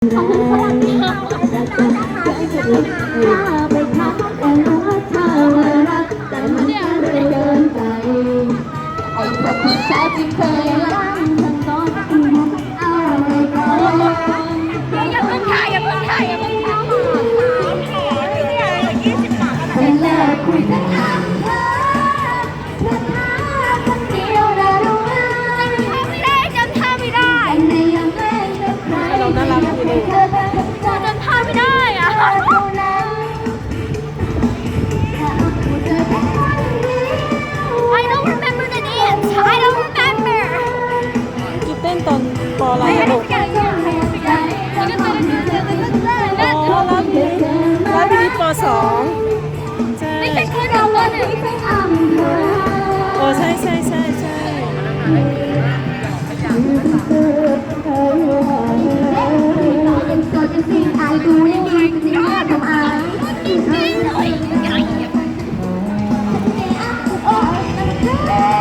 ของคุณสวัสดีค่ะไปทักแต่รักเธอว่ารักแต่มันก็เลยเกินไปไอ้พวกผู้ชายที่เคยรักทั้งตอนที่เอาไปก่อนอย่าเพิ่งถ่ายอย่าเพิ่งถ่ายอย่าเพิ่งถ่ายเป็นแรกคุยกัน สองใช่ไม่ใช่คือเราเลยไม่ใช่อำเภอโอ้ใช่ใช่ใช่ใช่ยังโสดยังซีอายดูยังดีจริงๆทำอายโอ้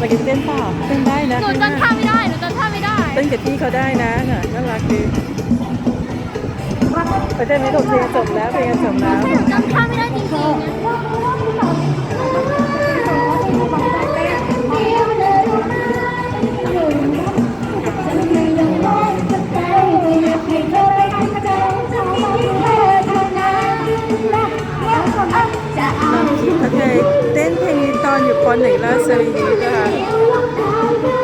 มากินเต้นเปล่าเต้นได้นะหนูจำท่าไม่ได้หนูจำท่าไม่ได้เต้นกับพี่เขาได้นะน่ะน่ารักดีไปเต้นไม่ถูกเพลงจบแล้วเพลงจบแล้วหนูจำท่าไม่ได้จริงจ นี้ตอนอยู่ปหนึ่งราชรีค่ะ